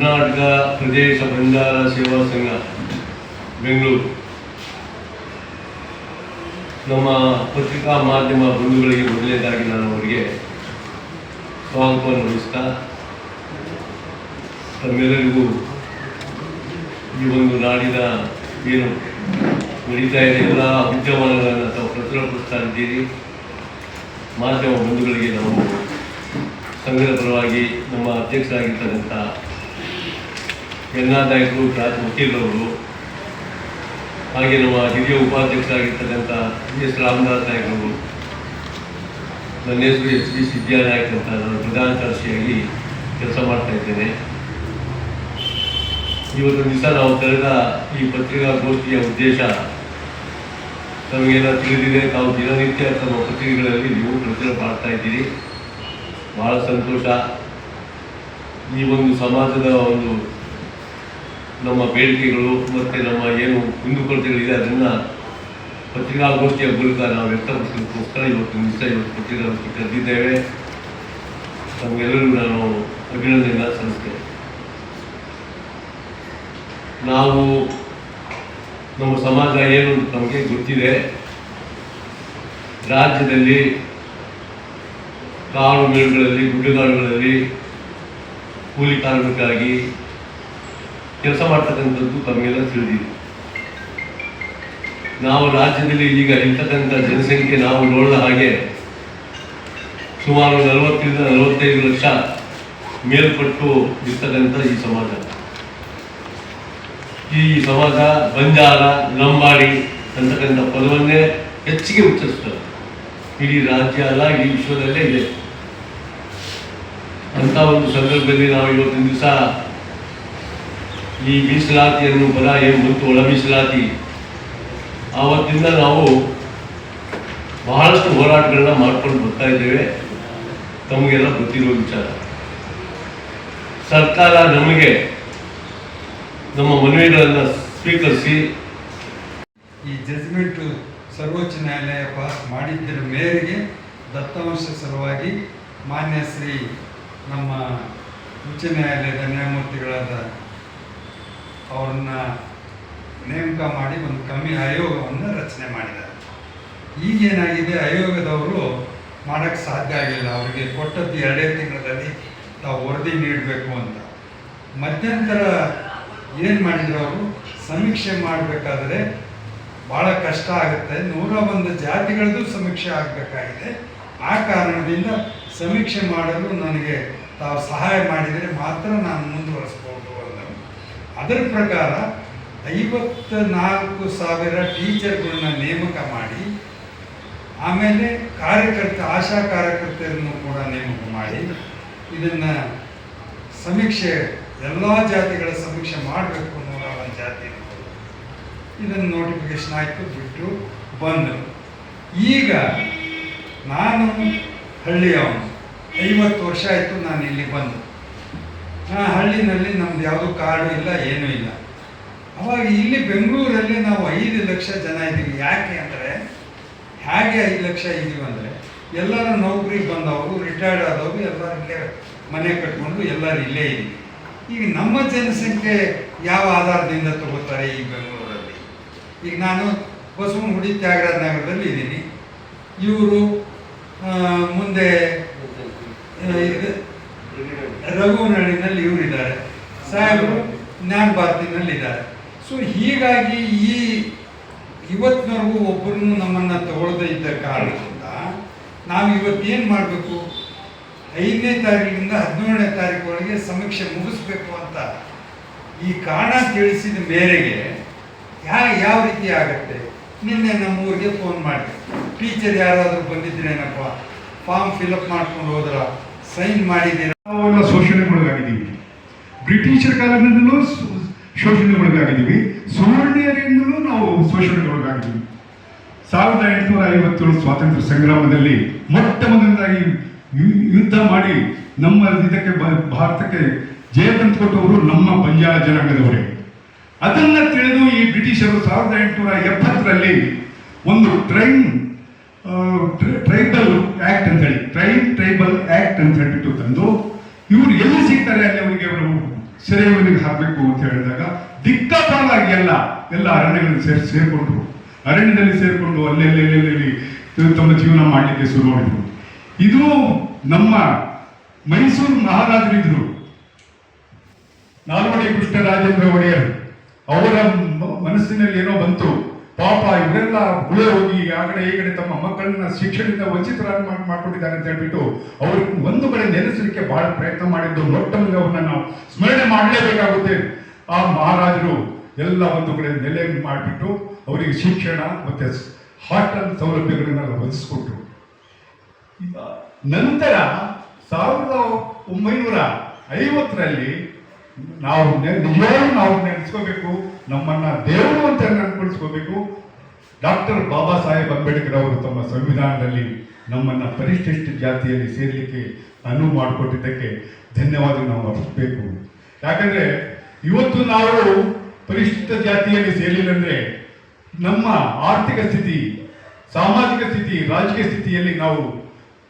ಕರ್ನಾಟಕ ಪ್ರದೇಶ ಬಂಜಾರ ಸೇವಾ ಸಂಘ, ಬೆಂಗಳೂರು. ನಮ್ಮ ಪತ್ರಿಕಾ ಮಾಧ್ಯಮ ಬಂಧುಗಳಿಗೆ ಮೊದಲನೇದಾಗಿ ನಾನು ಅವರಿಗೆ ಸ್ವಾಗತವನ್ನು ವಹಿಸ್ತಾ ತಮ್ಮೆಲ್ಲರಿಗೂ ಈ ಒಂದು ನಾಡಿನ ಏನು ನಡೀತಾ ಇದೆ ಎಲ್ಲ ಉದ್ಯಮಗಳನ್ನು ತಾವು ಪ್ರಚುರಪಡಿಸ್ತಾ ಇದ್ದೀರಿ ಮಾಧ್ಯಮ ಬಂಧುಗಳಿಗೆ ನಾವು ಸಂಘದ ಪರವಾಗಿ ನಮ್ಮ ಅಧ್ಯಕ್ಷರಾಗಿರ್ತಕ್ಕಂಥ ನಾಯಕರು ರಾಜ್ ವಕೀಲರವರು ಹಾಗೆ ನಮ್ಮ ಹಿರಿಯ ಉಪಾಧ್ಯಕ್ಷರಾಗಿರ್ತಕ್ಕಂಥ ಎಸ್. ರಾಮದಾಸ್ ನಾಯಕರು ನನ್ನ ಹೆಸರು ಎಚ್. ಡಿ. ಸಿದ್ಯಾ ನಾಯಕ್ ಅಂತ ನಾನು ಪ್ರಧಾನ ಕಾರ್ಯದರ್ಶಿಯಾಗಿ ಕೆಲಸ ಮಾಡ್ತಾ ಇದ್ದೇನೆ. ಇವತ್ತು ದಿವಸ ನಾವು ತೆರೆದ ಈ ಪತ್ರಿಕಾಗೋಷ್ಠಿಯ ಉದ್ದೇಶ, ನಮಗೆಲ್ಲ ತಿಳಿದಿದೆ, ತಾವು ದಿನನಿತ್ಯ ತಮ್ಮ ಪತ್ರಿಕೆಗಳಲ್ಲಿ ನೀವು ಪ್ರಚಾರ ಮಾಡ್ತಾ ಇದ್ದೀರಿ. ಬಹಳ ಸಂತೋಷ. ಈ ಒಂದು ಸಮಾಜದ ಒಂದು ನಮ್ಮ ಬೇಡಿಕೆಗಳು ಮತ್ತು ನಮ್ಮ ಏನು ಕುಂದುಕೊರತೆಗಳಿದೆ ಅದನ್ನು ಪತ್ರಿಕಾಗೋಷ್ಠಿಯ ಮೂಲಕ ನಾವು ವ್ಯಕ್ತಪಡಿಸಲಿಕ್ಕೋಸ್ಕರ ಇವತ್ತು ನಿಮಿಷ ಇವತ್ತು ಪತ್ರಿಕಾಗೋಷ್ಠಿ ಕರೆದಿದ್ದೇವೆ. ತಮಗೆಲ್ಲರಿಗೂ ನಾನು ಅಭಿನಂದನೆ ಸಲ್ಲಿಸ್ತೇನೆ. ನಾವು ನಮ್ಮ ಸಮಾಜ ಏನು ನಮಗೆ ಗೊತ್ತಿದೆ. ರಾಜ್ಯದಲ್ಲಿ ಕಾಡು ಮೇಳುಗಳಲ್ಲಿ, ಗುಡ್ಡಗಾಡುಗಳಲ್ಲಿ ಕೂಲಿ ಕಾರ್ಮಿಕರಾಗಿ ಕೆಲಸ ಮಾಡ್ತಕ್ಕಂಥದ್ದು ತಮಗೆಲ್ಲ ತಿಳಿದಿದೆ. ನಾವು ರಾಜ್ಯದಲ್ಲಿ ಈಗ ಇರ್ತಕ್ಕಂಥ ಜನಸಂಖ್ಯೆ ನಾವು ನೋಡಿದ ಹಾಗೆ ಸುಮಾರು ನಲವತ್ತರಿಂದ ನಲವತ್ತೈದು ಲಕ್ಷ ಮೇಲ್ಪಟ್ಟು ಇರ್ತಕ್ಕಂಥ ಈ ಸಮಾಜ. ಈ ಸಮಾಜ ಬಂಜಾರ, ಲಂಬಾಡಿ ಅಂತಕ್ಕಂಥ ಪದವನ್ನೇ ಹೆಚ್ಚಿಗೆ ಉಚ್ಚರಿಸ್ತದೆ ಇಡೀ ರಾಜ್ಯ ಅಲ್ಲ, ಇಡೀ ವಿಶ್ವದಲ್ಲೇ ಇದೆ. ಅಂತ ಒಂದು ಸಂದರ್ಭದಲ್ಲಿ ನಾವು ಇವತ್ತಿನ ದಿವಸ ಈ ಮೀಸಲಾತಿಯನ್ನು ಬಲ ಬಂತು ಒಳ ಮೀಸಲಾತಿ ಆವತ್ತಿಂದ ನಾವು ಬಹಳಷ್ಟು ಹೋರಾಟಗಳನ್ನ ಮಾಡ್ಕೊಂಡು ಬರ್ತಾ ಇದ್ದೇವೆ. ತಮಗೆಲ್ಲ ಗೊತ್ತಿರುವ ವಿಚಾರ. ಸರ್ಕಾರ ನಮಗೆ ನಮ್ಮ ಮನವಿಗಳನ್ನು ಸ್ವೀಕರಿಸಿ. ಈ ಜಜ್ಮೆಂಟು ಸರ್ವೋಚ್ಚ ನ್ಯಾಯಾಲಯ ಪಾಸ್ ಮಾಡಿದ್ದರ ಮೇರೆಗೆ ದತ್ತಾಂಶ ಸಲುವಾಗಿ ಮಾನ್ಯ ಶ್ರೀ ನಮ್ಮ ಉಚ್ಚ ನ್ಯಾಯಾಲಯದ ನ್ಯಾಯಮೂರ್ತಿಗಳಾದ ಅವ್ರನ್ನ ನೇಮಕ ಮಾಡಿ ಒಂದು ಕಮ್ಮಿ ಆಯೋಗವನ್ನು ರಚನೆ ಮಾಡಿದ್ದಾರೆ. ಈಗೇನಾಗಿದೆ ಆಯೋಗದವರು ಮಾಡೋಕ್ಕೆ ಸಾಧ್ಯ ಆಗಿಲ್ಲ. ಅವರಿಗೆ ಕೊಟ್ಟದ್ದು ಎರಡೇ ತಿಂಗಳಲ್ಲಿ ತಾವು ವರದಿ ನೀಡಬೇಕು ಅಂತ. ಮಧ್ಯಂತರ ಏನು ಮಾಡಿದ್ರು ಅವರು? ಸಮೀಕ್ಷೆ ಮಾಡಬೇಕಾದ್ರೆ ಭಾಳ ಕಷ್ಟ ಆಗುತ್ತೆ. ನೂರ ಒಂದು ಜಾತಿಗಳದ್ದು ಸಮೀಕ್ಷೆ ಆಗಬೇಕಾಗಿದೆ. ಆ ಕಾರಣದಿಂದ ಸಮೀಕ್ಷೆ ಮಾಡಲು ನನಗೆ ತಾವು ಸಹಾಯ ಮಾಡಿದರೆ ಮಾತ್ರ ನಾನು ಮುಂದುವರಿಸ್ಬೋದು. ಅಂದರು ಪ್ರಕಾರ ಐವತ್ತ ನಾಲ್ಕು ಸಾವಿರ ಟೀಚರ್ಗಳನ್ನ ನೇಮಕ ಮಾಡಿ, ಆಮೇಲೆ ಕಾರ್ಯಕರ್ತ, ಆಶಾ ಕಾರ್ಯಕರ್ತರನ್ನು ಕೂಡ ನೇಮಕ ಮಾಡಿ, ಇದನ್ನು ಸಮೀಕ್ಷೆ, ಎಲ್ಲ ಜಾತಿಗಳ ಸಮೀಕ್ಷೆ ಮಾಡಬೇಕು ಅನ್ನೋರ ಒಂದು ಜಾತಿ. ಇದನ್ನು ನೋಟಿಫಿಕೇಶನ್ ಆಯಿತು ಬಿಟ್ಟು ಬಂದರು ಈಗ ನಾನು ಹಳ್ಳಿಯವನು, ಐವತ್ತು ವರ್ಷ ಆಯಿತು ನಾನು ಇಲ್ಲಿ ಬಂದು ಹಳ್ಳಿನಲ್ಲಿ ನಮ್ದು ಯಾವುದೂ ಕಾರ್ಡು ಇಲ್ಲ, ಏನೂ ಇಲ್ಲ. ಅವಾಗ ಇಲ್ಲಿ ಬೆಂಗಳೂರಲ್ಲಿ ನಾವು ಐದು ಲಕ್ಷ ಜನ ಇದ್ದೀವಿ. ಯಾಕೆ ಅಂದರೆ, ಹೇಗೆ ಐದು ಲಕ್ಷ ಇದ್ದೀವಿ ಅಂದರೆ, ಎಲ್ಲರ ನೌಕರಿ ಬಂದವರು ರಿಟೈರ್ಡ್ ಆದವರು ಎಲ್ಲರಿಗೆ ಮನೆ ಕಟ್ಕೊಂಡು ಎಲ್ಲರೂ ಇಲ್ಲೇ ಇದ್ದೀವಿ. ಈಗ ನಮ್ಮ ಜನಸಂಖ್ಯೆ ಯಾವ ಆಧಾರದಿಂದ ತಗೋತಾರೆ ಈ ಬೆಂಗಳೂರಲ್ಲಿ? ಈಗ ನಾನು ಬಸವನಗುಡಿ ತ್ಯಾಗರಾಜ ನಗರದಲ್ಲಿ ಇದ್ದೀನಿ. ಇವರು ಮುಂದೆ ಆ, ಇವರಿದ್ದಾರೆ. ರಘುನಹಳ್ಳಿನಲ್ಲಿ ಇವರು ಇದ್ದಾರೆ ಸಾಹೇಬರು ಜ್ಞಾನ ಭಾರತಿನಲ್ಲಿದ್ದಾರೆ. ಸೊ ಹೀಗಾಗಿ ಈ ಇವತ್ತಿನವರೆಗೂ ಒಬ್ಬರನ್ನು ನಮ್ಮನ್ನು ತಗೊಳ್ಳದೇ ಇದ್ದ ಕಾರಣದಿಂದ ನಾವು ಇವತ್ತೇನು ಮಾಡಬೇಕು? ಐದನೇ ತಾರೀಕಿನಿಂದ ಹದಿನೇಳನೇ ತಾರೀಕು ಸಮೀಕ್ಷೆ ಮುಗಿಸ್ಬೇಕು ಅಂತ ಈ ಕಾರಣ ತಿಳಿಸಿದ ಮೇರೆಗೆ ಯಾ ಯಾವ ರೀತಿ ಆಗುತ್ತೆ? ನಿನ್ನೆ ನಮ್ಮೂರಿಗೆ ಫೋನ್ ಮಾಡಿ ಟೀಚರ್ ಯಾರಾದರೂ ಬಂದಿದ್ರೇನಪ್ಪ ಫಾರ್ಮ್ ಫಿಲಪ್ ಮಾಡ್ಕೊಂಡು ಹೋದ್ರ? ಸೈನ್ ಮಾಡಿದ್ದೀರಾ ನಾವೆಲ್ಲ ಶೋಷಣೆಗೊಳಗಾಗಿದ್ದೀವಿ ಬ್ರಿಟಿಷರ ಕಾಲದಿಂದಲೂ ಶೋಷಣೆಗೊಳಗಾಗಿದ್ದೀವಿ ಸುವರ್ಣೀಯರಿಂದಲೂ ನಾವು ಶೋಷಣೆಗೊಳಗಾಗಿದ್ದೀವಿ ಸಾವಿರದ ಎಂಟುನೂರ ಐವತ್ತೇಳು ಸ್ವಾತಂತ್ರ್ಯ ಸಂಗ್ರಾಮದಲ್ಲಿ ಮೊಟ್ಟ ಮೊದಲನೇದಾಗಿ ಯುದ್ಧ ಮಾಡಿ ನಮ್ಮ ಇದಕ್ಕೆ ಭಾರತಕ್ಕೆ ಜಯ ತಂದುಕೊಟ್ಟವರು ನಮ್ಮ ಬಂಜಾರ ಜನಾಂಗದವರೇ. ಅದನ್ನ ತಿಳಿದು ಈ ಬ್ರಿಟಿಷರು ಸಾವಿರದ ಎಂಟುನೂರ ಎಪ್ಪತ್ತರಲ್ಲಿ ಒಂದು ಟ್ರೈನ್ ಟ್ರೈಬಲ್ ಆಕ್ಟ್ ಅಂತ ಹೇಳಿ ಟ್ರೈನ್ ಟ್ರೈಬಲ್ ಆಕ್ಟ್ ಅಂತ ಹೇಳ್ಬಿಟ್ಟು ತಂದು ಇವರು ಎಲ್ಲಿ ಸಿಗ್ತಾರೆ ಅಲ್ಲಿ ಅವರಿಗೆ ಅವರು ಸೆರೆಮನೆಗೆ ಹಾಕಬೇಕು ಅಂತ ಹೇಳಿದಾಗ ದಿಕ್ಕಾಪಾಲಾಗಿ ಎಲ್ಲ ಎಲ್ಲ ಅರಣ್ಯಗಳನ್ನು ಸೇರಿ ಸೇರಿಕೊಂಡ್ರು ಅರಣ್ಯದಲ್ಲಿ ಸೇರಿಕೊಂಡು ಅಲ್ಲೆಲ್ಲೆಲ್ಲೆಲ್ಲಿ ತಮ್ಮ ಜೀವನ ಮಾಡಲಿಕ್ಕೆ ಶುರು ಮಾಡಿದ್ರು. ಇದು ನಮ್ಮ ಮೈಸೂರು ಮಹಾರಾಜರಿದ್ರು ನಾಲ್ವಡಿ ಕೃಷ್ಣರಾಜೇಂದ್ರ ಒಡೆಯರ್, ಅವರ ಮನಸ್ಸಿನಲ್ಲಿ ಏನೋ ಬಂತು. ಪಾಪ ಇವರೆಲ್ಲ ಗುಳೆ ಹೋಗಿ ಆ ಕಡೆ ಈ ಕಡೆ ತಮ್ಮ ಮಕ್ಕಳನ್ನ ಶಿಕ್ಷಣದಿಂದ ವಂಚಿತರಾಗಿ ಮಾಡ್- ಮಾಡ್ಕೊಂಡಿದ್ದಾರೆ ಅಂತ ಹೇಳ್ಬಿಟ್ಟು ಅವ್ರಿಗೆ ಒಂದು ಕಡೆ ನೆನೆಸಲಿಕ್ಕೆ ಬಹಳ ಪ್ರಯತ್ನ ಮಾಡಿದ್ದು ಲೊಟ್ಟಂಗೆ ಅವ್ರನ್ನ ನಾವು ಸ್ಮರಣೆ ಮಾಡಲೇಬೇಕಾಗುತ್ತೆ. ಆ ಮಹಾರಾಜರು ಎಲ್ಲ ಒಂದು ಕಡೆ ನೆಲೆ ಮಾಡಿಬಿಟ್ಟು ಅವರಿಗೆ ಶಿಕ್ಷಣ ಮತ್ತೆ ಹಾಸ್ಟೆಲ್ ಸೌಲಭ್ಯಗಳನ್ನ ಒದಗಿಸ್ಕೊಟ್ರು. ನಂತರ ಸಾವಿರದ ಒಂಬೈನೂರ ಐವತ್ತರಲ್ಲಿ ನಾವು ನಿಜವಾಗ್ಲೂ ನಾವು ನೆನೆಸ್ಕೋಬೇಕು. ನಮ್ಮನ್ನ ದೇವರು ಅಂತ ನೆನಪಿಸ್ಕೋಬೇಕು. ಡಾಕ್ಟರ್ ಬಾಬಾ ಸಾಹೇಬ್ ಅಂಬೇಡ್ಕರ್ ಅವರು ತಮ್ಮ ಸಂವಿಧಾನದಲ್ಲಿ ನಮ್ಮನ್ನ ಪರಿಶಿಷ್ಟ ಜಾತಿಯಲ್ಲಿ ಸೇರ್ಲಿಕ್ಕೆ ಅನುವು ಮಾಡಿಕೊಟ್ಟಿದ್ದಕ್ಕೆ ಧನ್ಯವಾದ ನಾವು ಅರ್ಪಿಸಬೇಕು. ಯಾಕಂದ್ರೆ ಇವತ್ತು ನಾವು ಪರಿಶಿಷ್ಟ ಜಾತಿಯಲ್ಲಿ ಸೇರಿಲ್ಲ ಅಂದ್ರೆ ನಮ್ಮ ಆರ್ಥಿಕ ಸ್ಥಿತಿ, ಸಾಮಾಜಿಕ ಸ್ಥಿತಿ, ರಾಜಕೀಯ ಸ್ಥಿತಿಯಲ್ಲಿ ನಾವು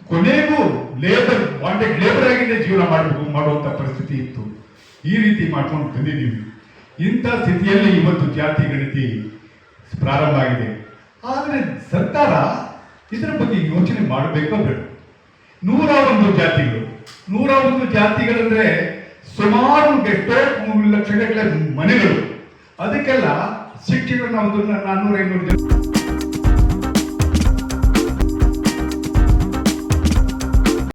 ಕೊನೆಗೂ ಲೇಬರ್ ಬಾಂಡೆಡ್ ಲೇಬರ್ ಜೀವನ ಮಾಡಬೇಕು, ಮಾಡುವಂತ ಪರಿಸ್ಥಿತಿ ಇತ್ತು. ಈ ರೀತಿ ಮಾಡ್ಕೊಂಡು ಬಂದಿದ್ದೀವಿ. ಇಂಥ ಸ್ಥಿತಿಯಲ್ಲಿ ಇವತ್ತು ಜಾತಿ ಗಣತಿ ಪ್ರಾರಂಭ ಆಗಿದೆ. ಆದರೆ ಸರ್ಕಾರ ಇದರ ಬಗ್ಗೆ ಯೋಚನೆ ಮಾಡಬೇಕೋ ಬೇಡ ನೂರ ಒಂದು ಜಾತಿಗಳು. ನೂರ ಒಂದು ಜಾತಿಗಳಂದ್ರೆ ಸುಮಾರು ಎಷ್ಟೋ ಲಕ್ಷಗಟ್ಟಲೆ ಮನೆಗಳು. ಅದಕ್ಕೆಲ್ಲ ಶಿಕ್ಷಕರು ಒಂದು ನಾನ್ನೂರ ಐನೂರು ಜನ